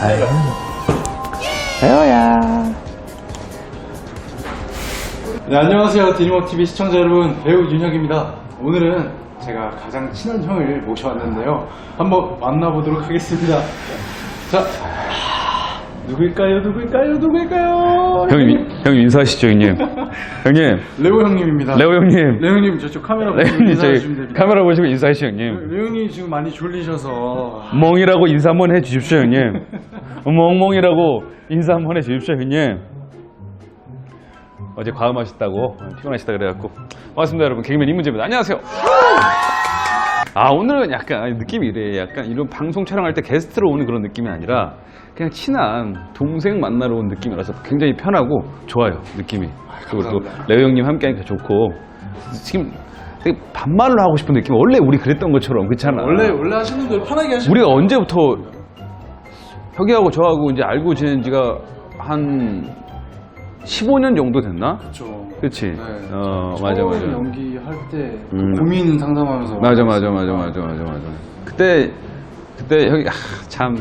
아유. 배워야. 네, 안녕하세요. 디니모TV 시청자 여러분, 배우 윤혁입니다. 오늘은 제가 가장 친한 형을 모셔왔는데요. 한번 만나보도록 하겠습니다. 자, 누굴까요? 누굴까요? 누굴까요? 형님, 형님 인사하시죠, 형님. 형님, 레오 형님입니다. 레오 형님. 레오 형님 저쪽 카메라 레오 보시고 형님, 인사해 저희 주시면 됩니다. 카메라 보시고 인사하시죠, 형님. 레오 형님 지금 많이 졸리셔서 멍이라고 인사 한번 해 주십시오, 형님. 멍멍이라고 인사 한번 해 주십시오, 형님. 어제 과음하셨다고? 피곤하시다 그래갖고. 반갑습니다 여러분. 개그맨 이문재입니다. 안녕하세요. 아 오늘은 약간 느낌이 이래. 약간 이런 방송 촬영할 때 게스트로 오는 그런 느낌이 아니라 그냥 친한 동생 만나러 온 느낌이라서 굉장히 편하고 좋아요 느낌이. 그리고 또. 레오 형님 함께 하니까 좋고. 지금 되게 반말로 하고 싶은 느낌. 원래 우리 그랬던 것처럼 그렇잖아. 원래 원래 하시는 대로 편하게 하시는 우리가 언제부터 혁이하고 저하고 이제 알고 지낸 지가 한 15년 정도 됐나? 거죠. 그치? 네. 어, 맞아, 맞아. 처음 연기할 때 음. 고민 상담하면서 맞아, 맞아, 맞아, 맞아, 맞아, 맞아. 그때, 그때 형이, 아, 참,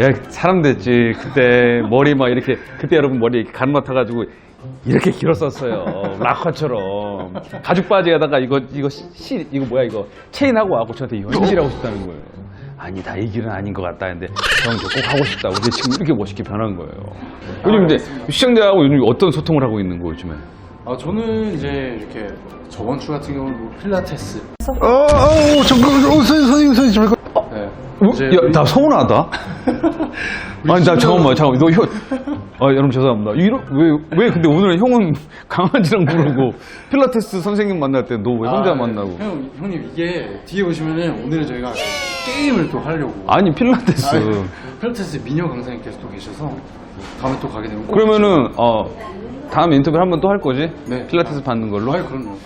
야, 사람 됐지. 그때 머리 막 이렇게, 그때 여러분 머리 이렇게 가르마 타가지고 이렇게 길었었어요. 락커처럼. 가죽 바지에다가 이거, 이거 시, 이거 뭐야, 이거. 체인하고 와고 저한테 연기하고 싶다는 거예요. 아니다, 이 길은 아닌 것 같다. 근데 형, 저꼭 하고 싶다고. 근데 지금 이렇게 멋있게 변한 거예요. 요즘 근데. 시청자하고 요즘 어떤 소통을 하고 있는 거 요즘에? 아 저는 이제 이렇게 저번 주 같은 경우는 뭐 필라테스 어, 어, 어, 잠깐, 어, 선생님, 선생님, 선생님, 잠깐. 네. 어? 야, 나 서운하다. 아니, 나 잠깐만, 잠깐만. 너 형, 아, 여러분 죄송합니다. 이러, 왜, 왜 근데 오늘은 형은 강아지랑 부르고 필라테스 선생님 만날 때 너 왜 혼자 아, 만나고? 네. 형, 형님 이게 뒤에 보시면은 오늘은 저희가 게임을 또 하려고 아니, 필라테스. 아니, 필라테스 미녀 강사님께서 또 계셔서 다음에 또 가게 되면 꼭 그러면은, 어, 다음 인터뷰 한번 또 할 거지? 네. 필라테스 받는 걸로? 아이 그럼요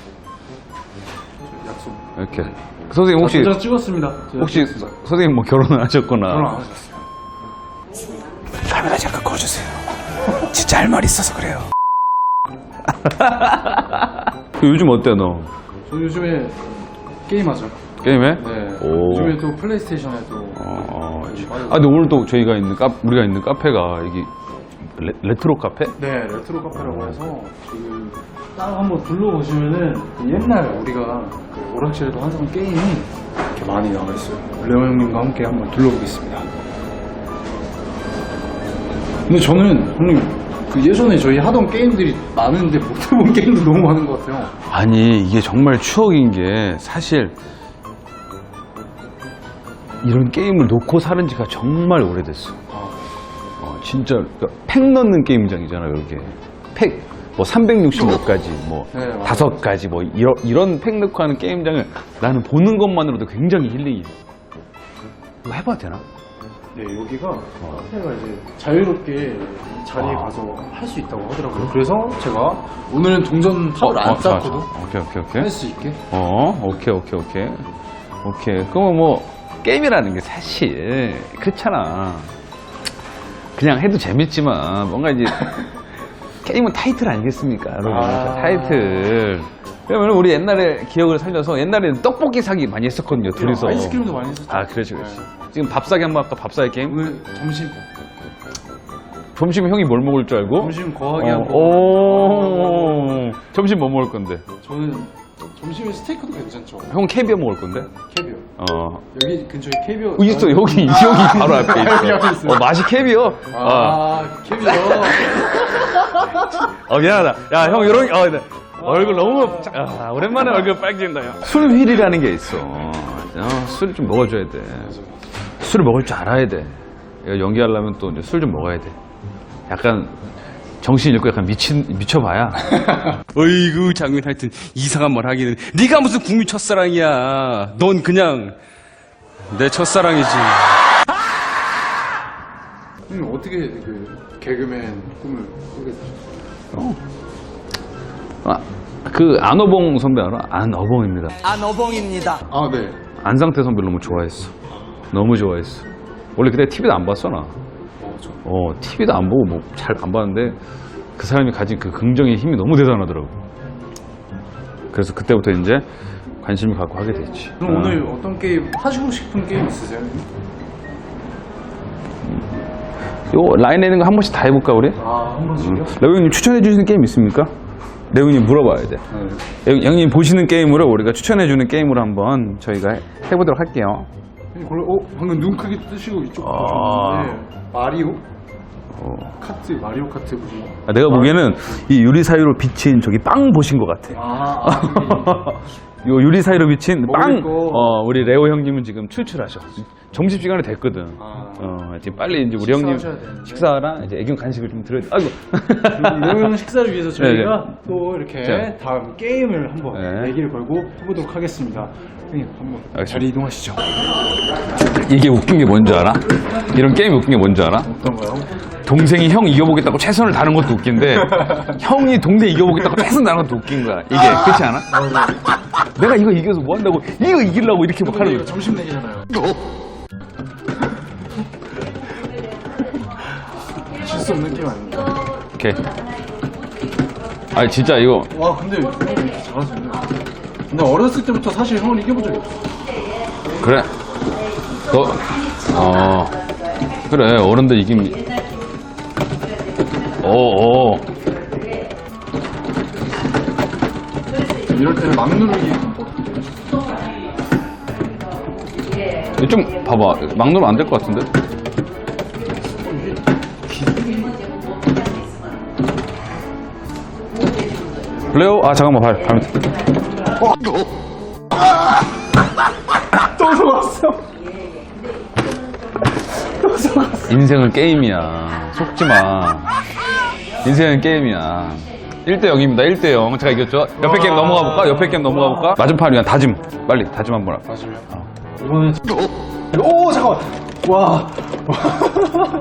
약속 이렇게. 그 선생님 혹시, 도장 찍었습니다 제가 혹시 찍었습니다. 선생님 뭐 결혼을 하셨거나. 결혼 안 하셨어요 카메라 잠깐 꺼주세요. 진짜 할 말 있어서 그래요. 그 요즘 어때, 너? 저 요즘에 게임하죠 게임해? 네 오. 요즘에 또 플레이스테이션에 또 어, 어. 아, 근데 오늘 또 저희가 있는 카, 우리가 있는 카페가 이게 레, 레트로 카페? 네, 레트로 카페라고 해서 지금 딱 한번 둘러보시면은 그 옛날 우리가 그 오락실에도 항상 게임이 이렇게 많이 나와 있어요. 레오 형님과 함께 한번 둘러보겠습니다. 근데 저는 형님 그 예전에 저희 하던 게임들이 많은데 못 해본 게임도 너무 많은 것 같아요. 아니 이게 정말 추억인 게 사실 이런 게임을 놓고 사는 지가 정말 오래됐어. 아, 어, 진짜 그러니까 팩 넣는 게임장이잖아 이렇게 팩. 뭐 360몇 가지, 뭐 네. 다섯 가지, 뭐 이런 이런 팩 넣고 하는 게임장을 나는 보는 것만으로도 굉장히 힐링이. 돼. 이거 해봐도 되나? 네, 여기가 카페가 이제 자유롭게 이 자리에 아. 가서 할 수 있다고 하더라고요. 그래서 제가 오늘은 동전 타올 안 좋아, 쌓고도 좋아. 오케이 오케이 오케이. 할 수 있게 어, 오케이, 오케이, 오케이. 오케이. 그러면 뭐, 게임이라는 게 사실, 그렇잖아. 그냥 해도 재밌지만, 뭔가 이제, 게임은 타이틀 아니겠습니까, 여러분? 아. 타이틀. 그러면 우리 옛날에 기억을 살려서, 옛날에는 떡볶이 사기 많이 했었거든요, 둘이서. 아이스크림도 많이 했었죠. 아, 그렇지, 그렇지. 지금 밥 사기 한번 할까, 밥 사기 게임? 오늘 점심 점심에 형이 뭘 먹을 줄 알고? 점심 거하게 어, 한 번 오, 점심 뭐 먹을 건데? 저는 점심에 스테이크도 괜찮죠 형 캐비어 먹을 건데? 캐비어 어. 여기 근처에 캐비어 어, 있어 여기 여기 바로 앞에 여기 있어. 있어요. 어 맛이 캐비어. 어, 아 캐비어 어 미안하다. 야 형 이런 어, 네. 얼굴 너무 아, 오랜만에 얼굴 빨개진다. 야. 술 휠이라는 게 있어. 어, 술을 좀 먹어줘야 돼. 술을 먹을 줄 알아야 돼. 이거 연기하려면 또 술 좀 먹어야 돼. 약간 정신 잃고 약간 미친 미쳐봐야. 어이구 장면 하여튼 이상한 말 하기는 네가 무슨 국민 첫사랑이야 넌 그냥 내 첫사랑이지 형님 어떻게 그 개그맨 꿈을 꾸게 되셨어요? 아, 그 안어봉 선배 알아? 안어봉입니다. 아 네 안상태 선배를 너무 좋아했어. 너무 좋아했어. 원래 그때 TV도 안 봤어 나. 어, TV도 안 보고 뭐 잘 안 봤는데 그 사람이 가진 그 긍정의 힘이 너무 대단하더라고. 그래서 그때부터 이제 관심을 갖고 하게 됐지. 그럼 어. 오늘 어떤 게임 하시고 싶은 게임 있으세요? 요 라인에 있는 거 한 번씩 다 해볼까 우리? 아, 한 번씩요? 레오 형님 추천해 주시는 게임 있습니까? 레오 형님 물어봐야 돼. 형- 형님 보시는 게임으로 우리가 추천해 주는 게임으로 한번 저희가 해- 해보도록 할게요. 형님, 골라, 어, 방금 눈 크게 뜨시고 이쪽 아. 보셨는데, 마리오? 카트, 마리오 카트 보시고. 아, 내가 보기에는 이 유리 사이로 비친 저기 빵 보신 것 같아. 아, 요 유리 사이로 비친 먹을 빵. 거. 어, 우리 레오 형님은 지금 출출하셔. 점심 시간이 됐거든. 아. 어, 지금 빨리 이제 우리 형님 식사하셔야 되는데. 식사랑 이제 애견 간식을 좀 드려야 돼. 아이고. 레오 식사를 위해서 저희가 네, 또 이렇게 자. 다음 게임을 한번 네. 얘기를 걸고 해보도록 하겠습니다. 형님, 한번 알겠습니다. 자리 이동하시죠. 이게 웃긴 게 뭔지 알아? 이런 게임이 웃긴 게 뭔지 알아? 어떤가요? 동생이 형 이겨보겠다고 최선을 다하는 것도 웃긴데 형이 동생 이겨보겠다고 최선 다하는 것도 웃긴 거야. 이게 그렇지 않아? 내가 이거 이겨서 뭐 한다고 이거 이기려고 이렇게 막 하는 거야. 점심 내기잖아요. 수 없는 게임 아닙니까? 오케이. 아 진짜 이거 와 근데 형이 잘하시네. 근데 어렸을 때부터 사실 형을 이겨본 적이 없어. 그래. 너 어. 그래 어른들 이김. 오 오. 이럴 때는 막 누르기 뭐좀 봐봐 막 누르면 안 될 것 같은데. 레오 아 잠깐만 발 발. 또 속았어. 인생은 게임이야. 속지 마. 인생은 게임이야. 1대 0입니다. 1대 0. 제가 이겼죠? 옆에 게임 넘어가 볼까? 옆에 게임 넘어가 볼까? 맞은판 위한 다짐. 빨리 다짐 한번 할까? 이번엔 오 잠깐만. 와.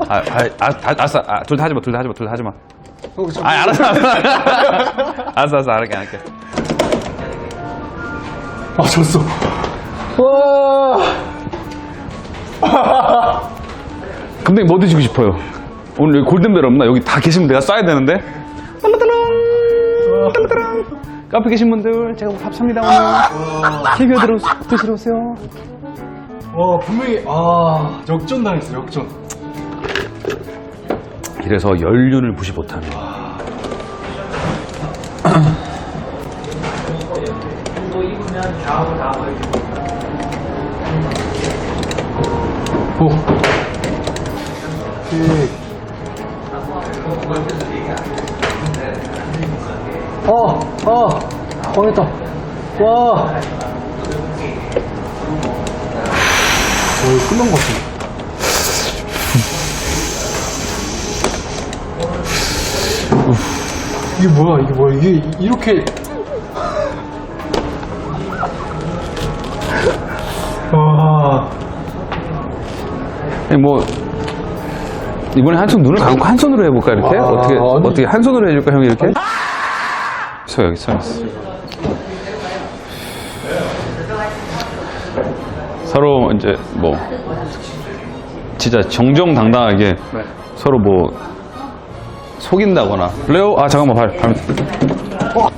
아, 아, 아. 아, 둘다 하지 마. 둘 다 하지 마. 둘 다 하지 마. 어, 저- 아, 알았어. 알았어. 알았어, 알았어. 알았게, 알았게. 아 졌어. 와. 근데 뭐 드시고 싶어요? 오늘 여기 골든벨 없나? 여기 다 계시면 내가 쏴야 되는데? 딸라딸랑. 딸라딸랑. 카페 계신 분들, 제가 밥 삽니다, 오늘. 캐비어 들어, 드시러 오세요. 와 분명히 아 역전 당했어 역전. 이래서 연륜을 무시 못하네. 오. 그. 어, 어, 망했다. 와. 오, 끝난 것 같아. 이게 뭐야, 이게 뭐야, 이게 이렇게. 와. 아니, 뭐, 이번에 한손 눈을 감고 한 손으로 해볼까, 이렇게? 아, 어떻게, 아니. 어떻게 한 손으로 해줄까, 형이 이렇게? 서, 여기 서 있어. 서로 이제 뭐, 진짜 정정당당하게 네. 서로 뭐, 속인다거나. 레오, 아, 잠깐만, 발, 발. 어,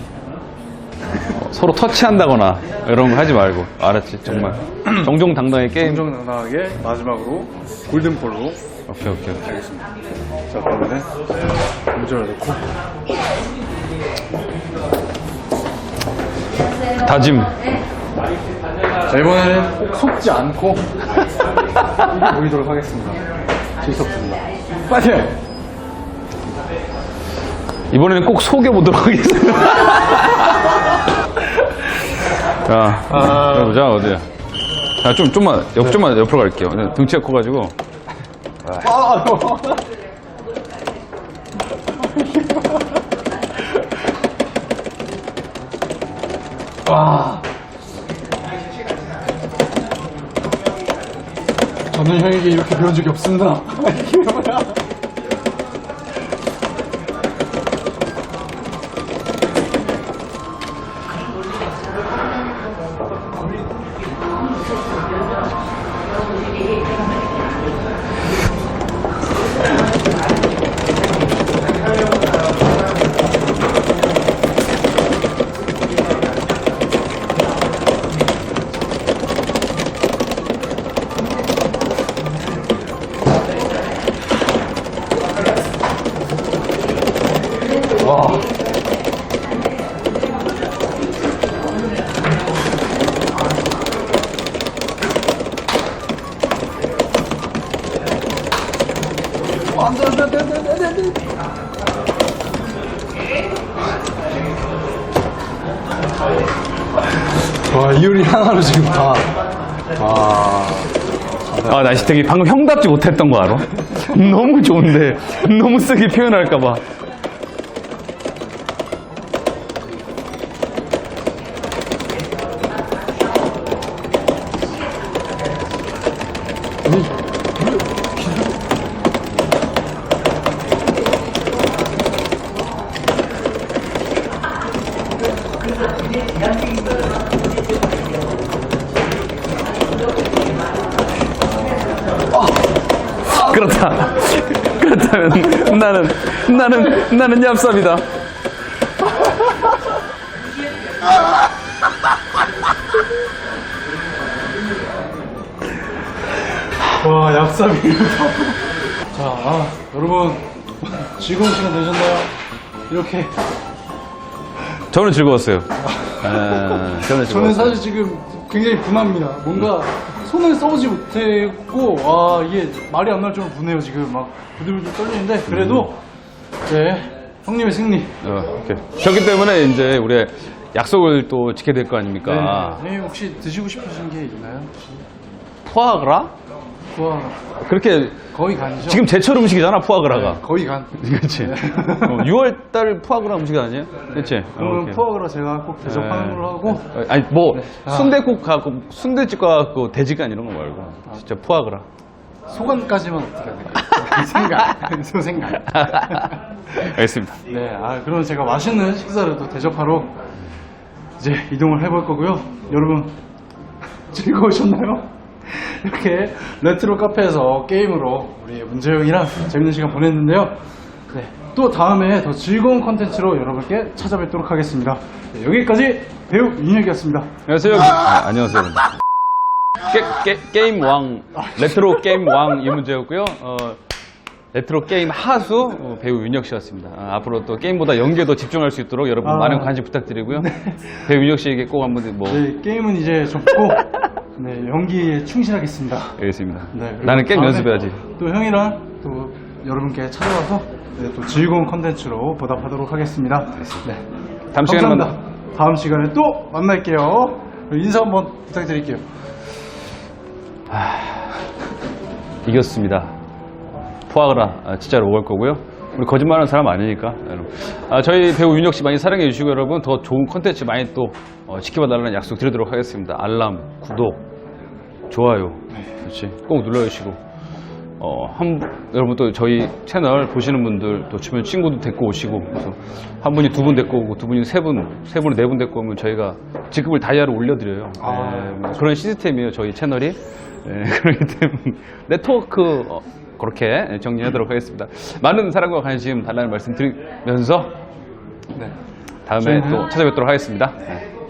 서로 터치한다거나, 이런 거 하지 말고. 알았지, 정말. 정정당당하게 게임. 정정당당하게 마지막으로 골든볼로 오케이, 오케이, 오케이. 자 그러면은 문제를 넣고 다짐. 자 이번에는 꼭 속지 않고 이게 보이도록 하겠습니다 질석습니다 빨리 해. 이번에는 꼭 속여보도록 하겠습니다. 자, 아. 해보자, 어디야. 자, 좀, 좀만, 옆, 좀만 옆으로 갈게요. 등치가 커가지고. 아, 와. 저는 형에게 이렇게 배운 적이 없습니다. 뭐야? 와 이효리 하나로 지금 다. 와. 아, 나 되게 방금 형답지 못했던 거 알아? 너무 좋은데 너무 세게 표현할까봐. 나는 나는 나는 얍삽이다. 와 얍삽이. 자 아, 여러분 즐거운 시간 되셨나요? 이렇게 저는 즐거웠어요. 아, 저는 저는 즐거웠어요. 사실 지금 굉장히 분합니다. 뭔가 손을 써보지 못했고, 와, 이게 말이 안 나올 정도로 분해요, 지금. 막 부들부들 떨리는데, 그래도, 네, 형님의 승리. 어. 그렇기 때문에 이제 우리 약속을 또 지켜야 될 거 아닙니까? 네. 선생님 혹시 드시고 싶으신 게 있나요? 푸아그라? 와, 그렇게 거의 간이죠? 지금 제철 음식이잖아 푸아그라가. 거의 간. 그렇지. 6월 달 푸아그라 음식 아니에요? 그렇지. 오케이. 포아그라 제가 꼭 대접하는 네. 걸로 하고, 어, 아니 뭐 아. 순대국 갖고 순대집 가갖고 돼지간 이런 거 말고 진짜 푸아그라. 소감까지만 어떻게 해야 될까요? 생각. 저 생각. 알겠습니다. 네, 아, 그럼 제가 맛있는 식사를 또 대접하러 이제 이동을 해볼 거고요. 여러분, 즐거우셨나요? 이렇게 레트로 카페에서 게임으로 우리 문재영이랑 재밌는 시간 보냈는데요. 네, 또 다음에 더 즐거운 컨텐츠로 여러분께 찾아뵙도록 하겠습니다. 네, 여기까지 배우 윤혁이었습니다. 안녕하세요. 아, 안녕하세요. 여러분. 게, 게, 임왕 레트로 게임 왕 이문재였고요. 어, 레트로 게임 하수 어, 배우 윤혁 씨였습니다. 아, 앞으로 또 게임보다 연기에 더 집중할 수 있도록 여러분 아. 많은 관심 부탁드리고요. 배우 윤혁 씨에게 꼭 한번 뭐 네, 게임은 이제 접고 네, 연기에 충실하겠습니다. 알겠습니다. 네, 그리고 나는 게임 다음에 연습해야지. 또 형이랑 또 여러분께 찾아와서 네, 또 즐거운 컨텐츠로 보답하도록 하겠습니다. 네. 다음 시간에 감사합니다. 만나. 다음 시간에 또 만날게요. 인사 한번 부탁드릴게요. 이겼습니다. 푸아그라 아, 진짜로 먹을 거고요. 우리 거짓말하는 사람 아니니까 여러분. 아, 저희 배우 윤혁 씨 많이 사랑해 주시고 여러분 더 좋은 콘텐츠 많이 또 어, 지켜봐달라는 약속 드리도록 하겠습니다. 알람, 구독, 좋아요, 그렇지 꼭 눌러주시고 어, 한, 여러분 또 저희 채널 보시는 분들 또 주변 친구도 데리고 오시고 그래서 한 분이 두 분 데리고 오고 두 분이 세 분, 세 분이 네 분 데리고 오면 저희가 직급을 다이아로 올려드려요. 아. 네, 뭐 그런 시스템이에요 저희 채널이. 네, 그렇기 때문에 네트워크 어, 그렇게 정리하도록 하겠습니다. 많은 사랑과 관심 달라는 말씀 드리면서 네. 다음에 또 찾아뵙도록 하겠습니다. 네.